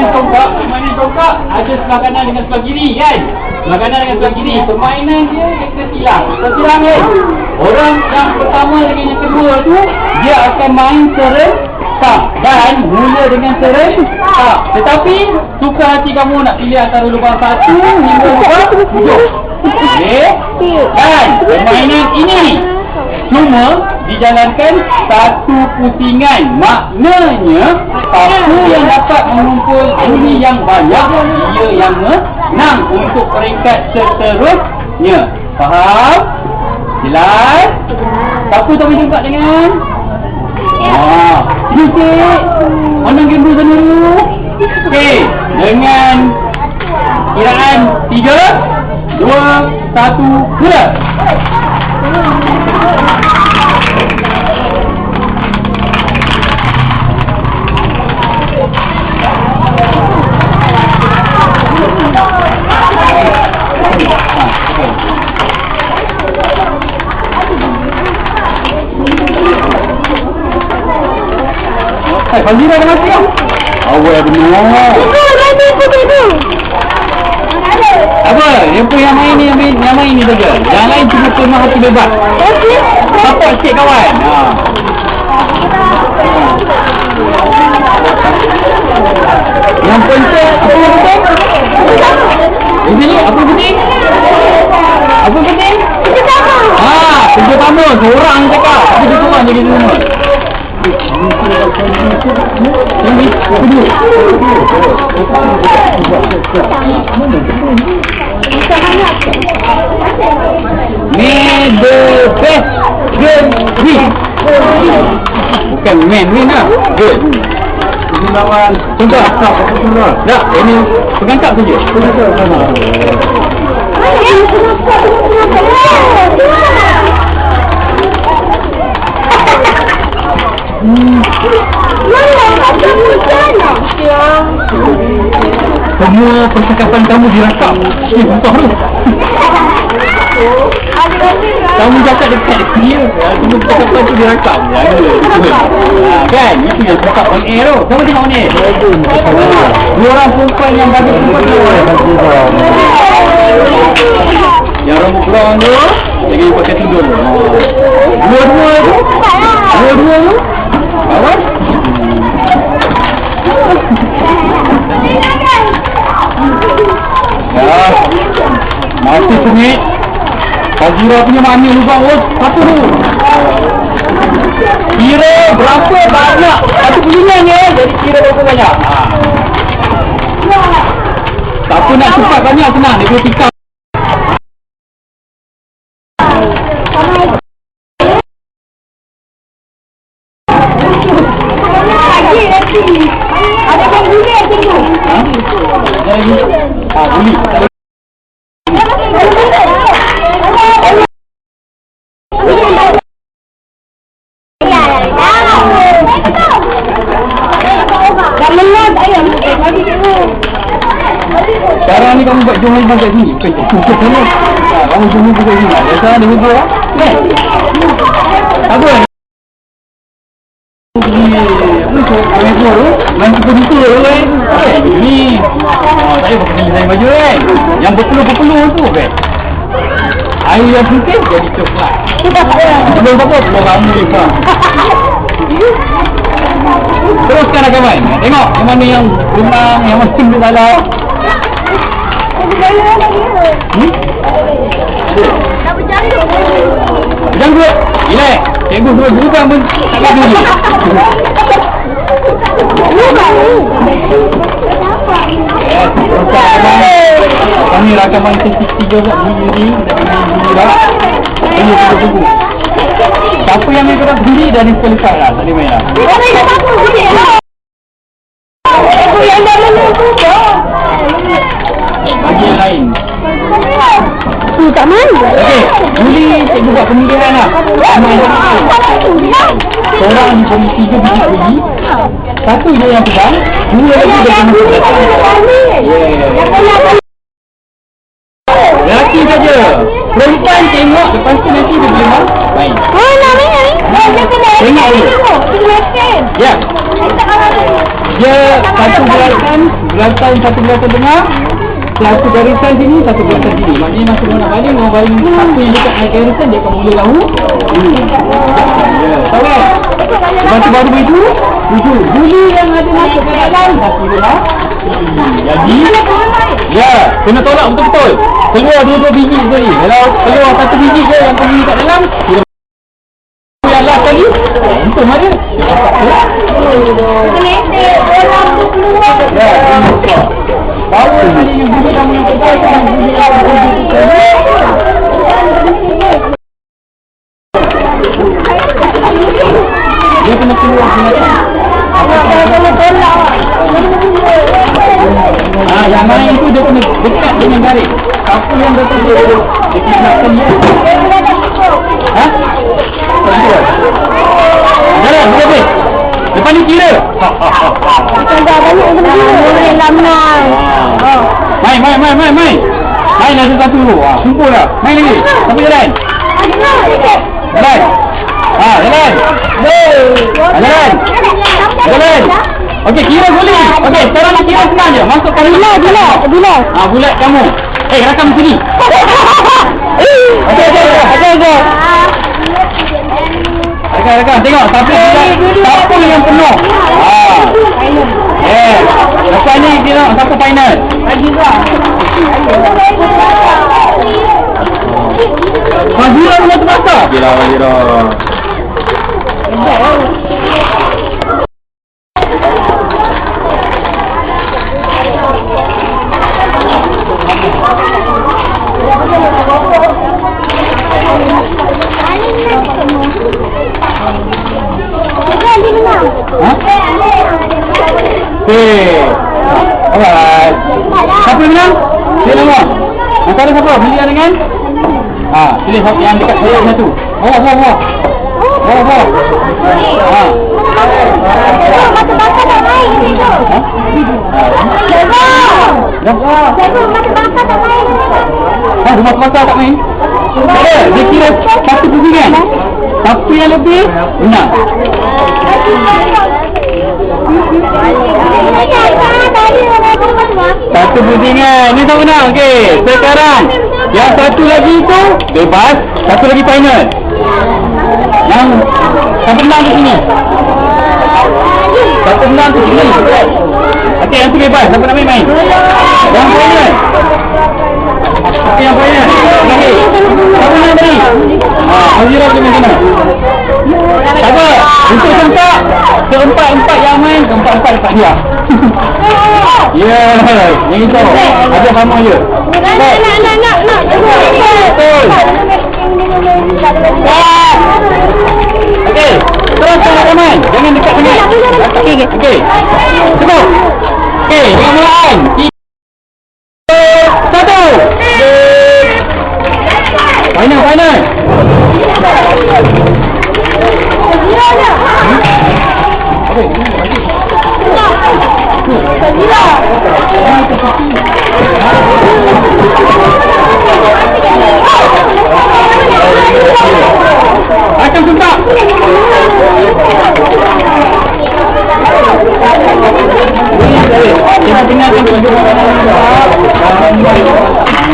permainan congkak, permainan congkak ada sebelah kanan dengan sebelah kiri kan? Sebelah kanan dengan sebelah kiri. Permainan dia silang. Kita silang kan? Orang yang pertama dengan yang kedua tu dia akan main serentak dan mula dengan serentak. Tetapi suka hati kamu nak pilih antara lubang satu hingga lubang tujuh. Okey? Dan permainan ini cuma dijalankan satu pusingan maknanya siapa yang dapat mengumpul bunyi yang banyak dia yang menang untuk peringkat seterusnya faham? jelas? siapa tak boleh jumpa dengan? Ah, sikit mana gambar sana dulu? Okey, dengan kiraan tiga, dua, satu, mula! Fazira dah mati kan? Awal yang benar. Apa? Yang pun yang main ni, yang main, yang main ni saja. Yang lain cuma penuh hati bebas. Support sikit kawan. Ha. Yang penting, apa yang penting? Di sini, apa penting? Apa penting? Ah, kerja sama, seorang cakap. Tapi dia seorang jadi semua. May the best girl win. Bukan man win lah. Girl. Ini lawan Contoh Tak, ini pengangkap saja Pengangkap sama Semua percakapan kamu direkam Eh, bukan tu Kamu cakap dekat dia. Semua percakapan tu direkam ha, Kan, itu yang cakap on air tu. Siapa tengok on air? Dua orang perempuan yang bagi perempuan tu Yang rambut brown tu Lagi pakai tudung Dua-dua tu. Dua-dua tu Masih sengit Fazira punya mana lubang oh, Satu. Tu Kira berapa banyak? Satu pulingan ya Jadi kira berapa banyak ha. Tak nak cepat banyak senang. Dia boleh tikam Ada yang juga tunggu. ha? Ha, buli Dah menang ayam. Bagi dulu. Sekarang ni kamu buat sini sana ha, Kamu? Pergi? Main Main tu kan Eh, Ni oh, Saya pakai design baju kan Yang berpeluh-berpeluh tu kan Air yang putih jadi coklat Belum apa Belum lama juga Teruskan lah kawan Tengok yang mana yang Rumah yang masih di dalam? Jangan dulu. Relax. Cikgu suruh berubah pun tak boleh dulu. Kami rakaman CCTV juga bunyi ni. Dah bunyi dah. Tunggu, tunggu, tunggu. Siapa yang main korang sendiri dah disqualified lah. Tak boleh main lah. Aku yang dah menunggu kau. Bagi yang lain. Tu tak main. Okey, muli cikgu buat pemilihan lah. Main Seorang diberi tiga biji kuih. Satu je yang pegang. Dua lagi dia kena Lelaki saja. Perempuan tengok lepas tu nanti dia boleh main. Main. Oh, nak main ni. Dah kena. Tengok dulu. Tengok. Tengok. Ya. Dia satu gerakan, gerakan satu gerakan tengah, satu garisan sini, satu garisan sini. Maknanya masa dia nak baling, orang baling satu yang dekat dengan garisan, dia akan mula. Ya, tahu kan? Lepas tu baru begitu, begitu. Buli yang ada masuk ke dalam, dah kira lah. Jadi, ya, kena tolak betul-betul. Keluar dua-dua biji sekali. Kalau keluar satu biji je yang bunyi kat dalam, kira yang last kali, untung ada. Ya, Bawa tadi yang bunyi kamu yang kedai yang bunyi kamu yang bunyi Dia kena keluar kena Ah, yang main tu dia kena dekat dengan garis. Siapa yang betul dia dia kena nakkan dia. Ha? Tak kira. Boleh. Depan ni kira. Main, main, main, main, main. Main ada satu dulu. Ah, kumpul dah. Main lagi. Sampai jalan. Jalan. Ah, jalan. Ah, jalan. Jalan. Okey, kira boleh. Okey, sekarang nak kira senang je. Masukkan bila, bila, bila. Ah, bulat kamu. Eh, rakam sini. Okey, okey, okey, okey. Rakam, rakam. Tengok, siapa siapa yang penuh. Ah. Eh, lepas ni kita nak siapa final. Fazira rumah terasa. Gila, Fazira. Okey. Alright. Siapa yang menang? Dia nama. Antara siapa? Belia dengan? Ha, pilih siapa yang dekat saya satu. Bawah, bawah, bawah. Bawah, bawah. Ha. Dah. Ha, rumah kuasa tak main? Tak ada. Dia kira satu pusingan. Satu yang lebih, menang. Satu pusingan. Ni tak menang. Okey. Sekarang, yang satu lagi tu, bebas. Satu lagi final. Yang, siapa menang di sini? Siapa menang tu sini? Okey, yang tu bebas. Siapa nak main-main? Yang final. Okey, yang. Okey. Siapa menang tadi? Ah, Hazira tu main sana. Siapa? Untuk sempat. Keempat-empat yang main, keempat-empat dapat dia. Ya, yeah, yang itu. Ada sama je. Okey, terus sama teman. Jangan dekat sangat. Okey, okey. Okey. Cukup. Okey, dengan Final, final. Akan sempat. Kita tinggalkan tunjuk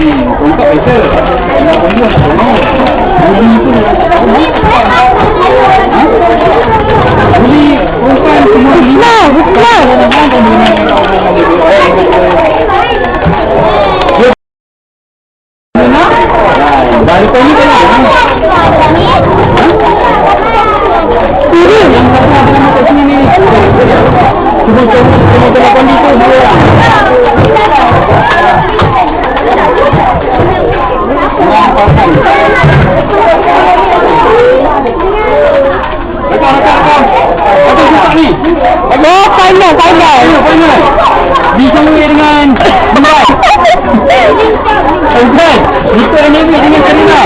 Untuk final, final. Final, Disemui dengan Berat Bukan Itu enemy dengan Karina.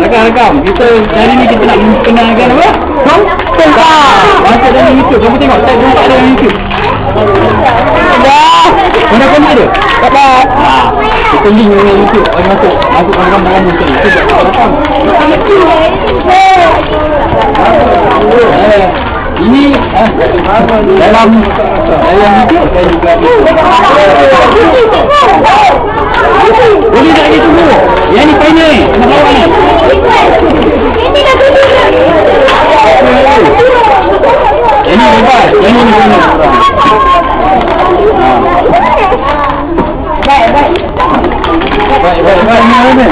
Rekam, rekam Kita hari ni kita nak kenalkan apa? Kom? Kompak Masuk dalam YouTube. Kamu tengok Tag kompak dalam YouTube Dah Mana kompak tu? Dapat Kita link dengan YouTube. Orang masuk. Masuk dalam dalam YouTube. Itu tak datang. Eh, ini eh, dalam dalam YouTube juga boleh tak kita tunggu yang ni final ni nak lawan ni yang ni lepas yang ni final baik baik baik ni mana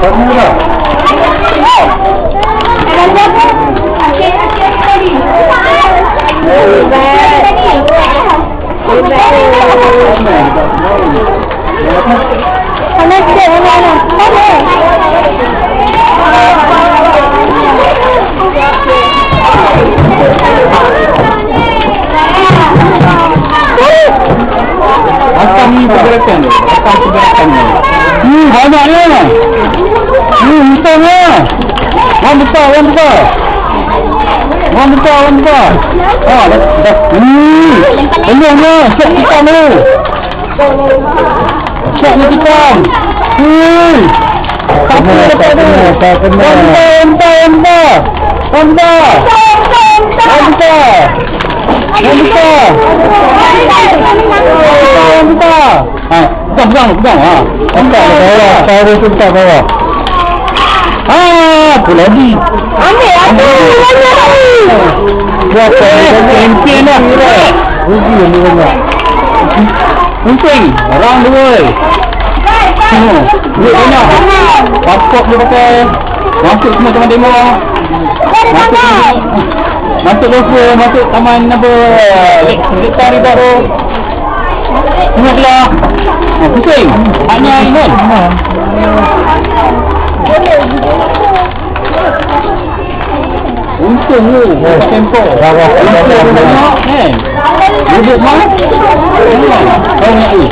tak murah Asam ni pergerakan dia. Asam pergerakan dia. Hmm banyaknya Hmm besar ni. Orang besar orang besar. Orang besar orang besar. Ah dah. Dah Hmm Penuh ni. Siap hitam ni. Siap ni hitam. Hmm. Tak kena dapat ni Tak kena Entah entah entah Entah Orang besar Orang besar Orang besar Ha Pegang pegang pegang ha Pegang bawah Bawah tu pegang bawah Ah, apa lagi? Berapa ni? Champion dah. Rugi yang dia banyak. Penting. Orang dua. Hmm. Duit banyak. Pasport dia pakai. Masuk semua taman demo. Masuk Masuk logo, masuk taman apa? Lektar ni baru. Semua keluar. Oh, pusing. Hanya ini kan? Untung tu Buat tempo Untung banyak kan Duduk mana Kau nak ni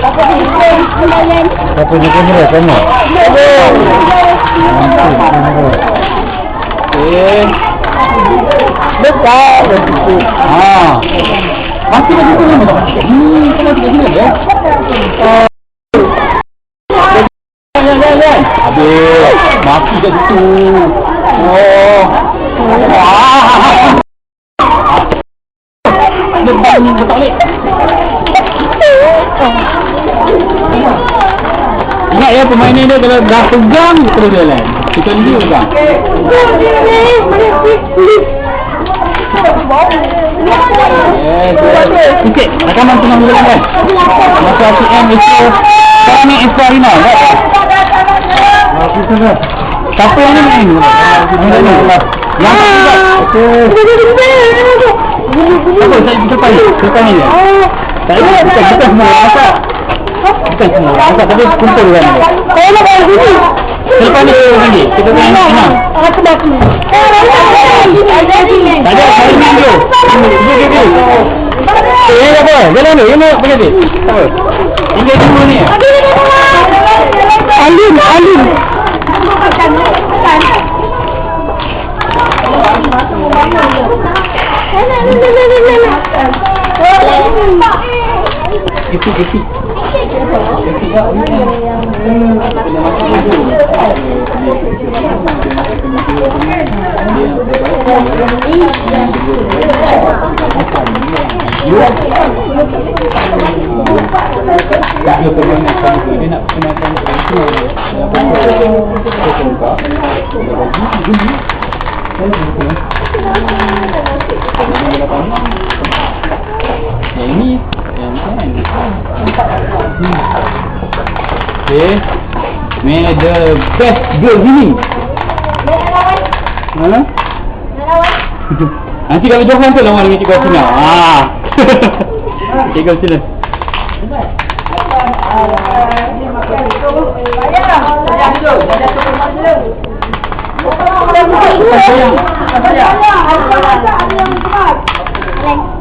Apa ni kamera sama? Eh Besar Haa Masih lagi tu Hmm, kalau tiga sini ya Jangan, jangan, jangan. Habis. Mati kat situ. Oh. Wah. Depan betul balik. Ingat ya pemain ni dia kalau dah pegang terus jalan. Kita ni pegang. Yes. Sikit. Rakaman tengah mula kan? Masa ATM itu sekarang ni Expo Arena kan? Siapa yang ni main? Yang ni Yang tak Siapa saya cepat ni? Cepat ni dia. Tak ada bukan bukan semua orang masak. Bukan semua masak tapi kumpul kan dia. Selepas ni kita lagi. Kita main enam. Tak ada saya main dulu. Dulu dulu. Eh, ini apa? Jalan dulu. Ini apa jadi? Tak apa. Tinggal dulu ni. Alim, alim. Itu itu. Kan. Hmm. Okay. May the best girl winning. Ha? Nanti kalau johan tu lawan dengan cikgu Asina. Ah. cikgu Asina. Ya.